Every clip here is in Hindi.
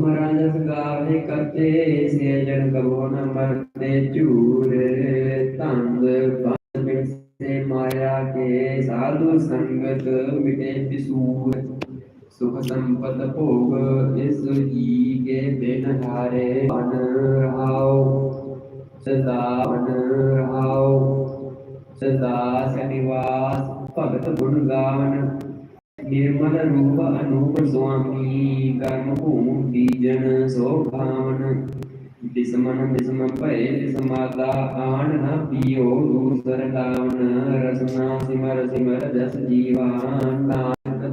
महाराज गावे कते से जन कबो न मरते चूर तंद से माया के साधु संगत मिटे पिसूर सुख संपत भोग इस ई के बिन हारे बन रहाओ सदा बन रहाओ सदा शनिवास, भगत गुण गावन निर्मल रूप अनूप स्वामी कर्म भूम बीजन अनूपस्वामीकर्मभूमिबीजन सौभावन विस्मन विस्मपय विस्मदा आण न पियो, दूसर लावन रसना, सिमर सिमर जस जीवान।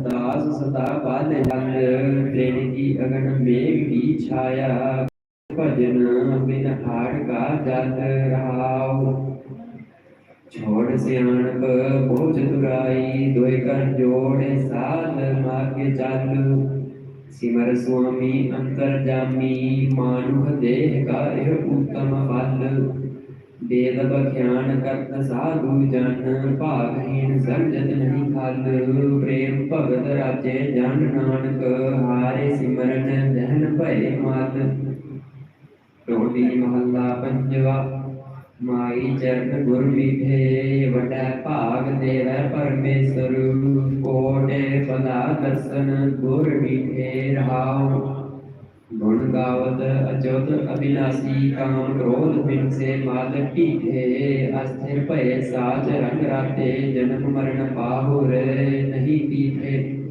दास, सदा पाल जल प्रेम की अगन मेघ की छाया। भजन, बिन हार का जल रहा ਗੁਣ ਸਿਆਣਪ ਪਹੁੰਚ ਤੁਰਾਈ ਦੋਇ ਕਰ ਜੋੜੇ ਸਾਲ ਮਾਰਗ ਚਾਲੂ ਸਿਮਰ ਸੁਆਮੀ ਅੰਤਰ ਜਾਮੀ ਮਾਨੁਖ ਦੇਹ ਕਾਰਿ ਉਤਮ ਫਲ। ਵੇਦ ਬਖਿਆਨ ਕਰਤ ਸਾਧੂ ਜਨ, ਭਾਗਹੀਣ ਸਰਜਤ ਨਹੀਂ ਖਲ। ਪ੍ਰੇਮ ਭਗਤ ਰਾਜੇ ਜਨ ਨਾਨਕ, ਹਾਰੇ ਸਿਮਰਨ ਜਨ ਭਏ ਮਨ ਟੋਲੀ ਮਹੱਲਾ ਪੰਜਵਾ माई चरण गुरु विधे, वडा भाग देव परमेश्वर। कोटे पदा दर्शन गुर विधे राव। गुण गावत अजोत अभिलाषी, काम क्रोध बिन से मात पीठे अस्थिर भय साज रंग राते जन्म मरण पाहुर नहीं पीठे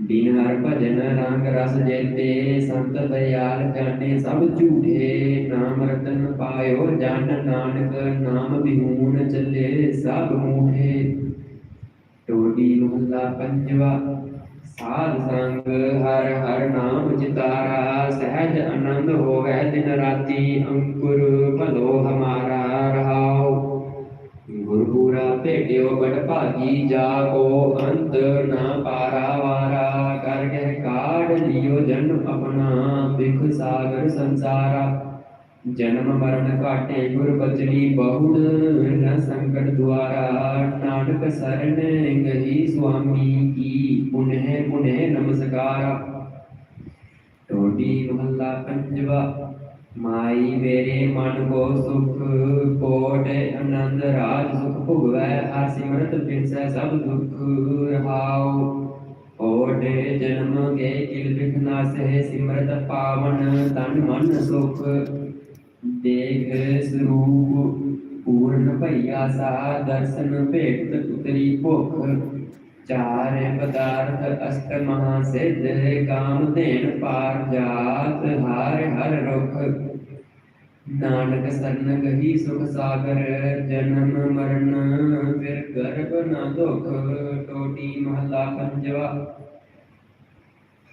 बिन हर भजन रंग रस जेते संत दयाल जाने सब झूठे नाम रतन पायो, जन नानक नाम बिहून चले, सब मूठे। टोडी मुहला पंजवा, साध संग हर हर नाम चितारा सहज आनंद हो वह दिन राती, अंकुर भलो हमारा रहा ਭੇਟਿਓ ਬੜ ਭਾਗੀ ਜਾ ਕੋ ਅੰਤ ਨਾ ਪਾਰਾ ਵਾਰਾ ਕਰ ਕਹਿ ਕਾਢ ਲਿਓ ਜਨਮ ਆਪਣਾ ਬਿਖ ਸਾਗਰ ਸੰਸਾਰਾ ਜਨਮ ਮਰਨ ਘਾਟੇ ਗੁਰ ਬਚਨੀ ਬਹੁੜ ਨ ਸੰਕਟ ਦੁਆਰਾ ਨਾਨਕ ਸਰਨ ਗਹੀ ਸੁਆਮੀ ਕੀ ਪੁਨਹਿ ਪੁਨਹਿ ਨਮਸਕਾਰਾ ਟੋਡੀ ਮਹੱਲਾ ਪੰਜਵਾ ਮਾਈ ਮੇਰੇ ਮਨ ਕੋ ਸੁਖ ਕੋਟ ਆਨੰਦ ਰਾਜ ਸੁਖ ਭੁਗਵੈ, ਹਰ ਸਿਮਰਤ ਬਿਨਸੈ ਸਭ ਦੁਖ ਰਹਾਉ। ਕੋਟੇ ਜਨਮ ਕੇ ਕਿਲ ਬਿਖ ਨਾਸਹਿ, ਸਿਮਰਤ ਪਾਵਨ ਤਨ ਮਨ ਸੁਖ। ਦੇਖ ਸਰੂਪ ਪੂਰਨ ਭਈਆ ਸਾ ਦਰਸ਼ਨ ਭੇਟ ਉਤਰੀ ਭੁਖ। चार पदार्थ अष्ट महासिद्ध, काम, देन, पार, जात, हार, हर रुख। नानक, सन्न, गही, सुख सागर, जन्म, मरण, फिर गर्भ, न दुख, टोटी, महला, पंजवा।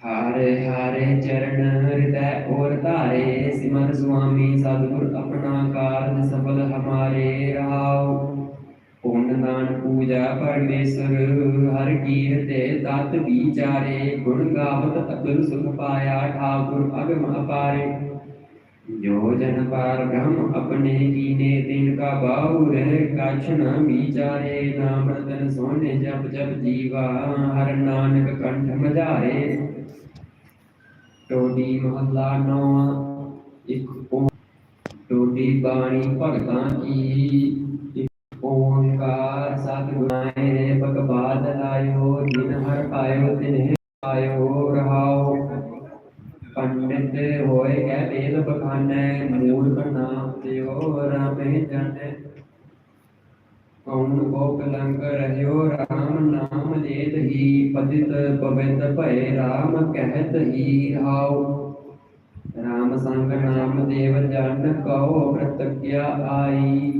हारे हारे, चरण, हृदय और तारे, सिमर, स्वामी सदगुर अपना कार्य सफल हमारे रहा। ਰਹਾਉ ਪੂਜਾ ਪਰਮੇਸ਼ਰ, ਹਰ ਕੀਰਤੇ ਤਤ ਵਿਚਾਰੇ, ਗੁਣ ਗਾਵਤ ਅਤੁਲ ਸੁਖ ਪਾਇਆ, ਠਾਕੁਰ ਅਗਮ ਅਪਾਰੇ ਜੋ ਜਨ ਪਾਰ ਬ੍ਰਹਮ ਆਪਣੇ ਕੀਨੇ, ਤਿਨ ਕਾ ਬਾਹੂ ਰਹਿ, ਕਛ ਨ ਵਿਚਾਰੇ, ਨਾਮ ਰਤਨ ਸੋਨੇ ਜਪ ਜਪ ਜੀਵਾ, ਹਰ ਨਾਨਕ ਕੰਠ ਮਝਾਰੇ। ਟੋਡੀ ਮਹੱਲਾ ਨੌਵਾਂ ਇੱਕ ਟੋਡੀ ਬਾਣੀ ਭਗਤਾਂ ਕੀ रे पकबाद आयो दिन हर आयो तिन्ह आयो रहाओ पंडित होए गए बेल बखाने मूर्ख नाम दियो राम जाने ਕੌਣ ਕੋ ਕਲੰਕ ਰਹਿਓ RAM ਨਾਮ ਲੇਤ ਹੀ ਪਤਿਤ ਪਵਿਤ ਭਏ RAM ਕਹਿਤ ਹੀ ਹਾਉ RAM ਸੰਗ ਨਾਮ ਦੇਵ ਜਨ ਕਉ ਅਮ੍ਰਿਤ ਕਿਆ ਆਈ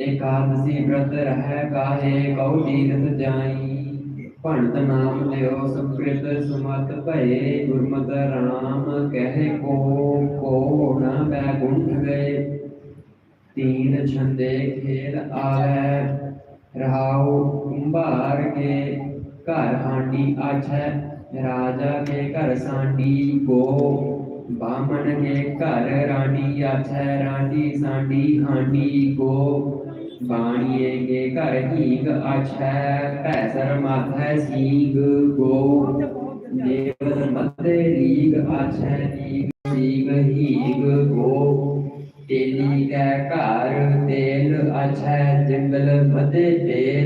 ਏਕਾਦਸੀ ਬ੍ਰਤ ਰਹਿ ਕਾਹੇ, ਕਉ ਤੀਰਥ ਜਾਈ। ਭਣਤ ਨਾਮ ਲਿਓ ਸੁਕ੍ਰਿਤ ਸੁਮਤ ਭਏ, ਗੁਰਮਤਿ ਰਾਮ ਕਹਿ ਕੋ ਕੋ ਨ ਬੈਗੁੰਠ ਗਏ। ਤੀਨ ਛੰਦੇ ਖੇਲ ਆਵੈ, ਰਹਾਉ ਕੁੰਭਾਰ ਕੇ। ਘਰ ਹਾਂਡੀ ਆਛੈ, ਰਾਜਾ ਕੇ ਘਰ ਸਾਂਡੀ ਕੋ। बामन के घर रानी आछे रानी सांडी हांडी गो बाणिए के घर हीग अच्छा पैसर माथे सीग गो देवत मते लीग अच्छा लीग सीग हीग गो। तेली के घर तेल अच्छा जंगल मध्य तेल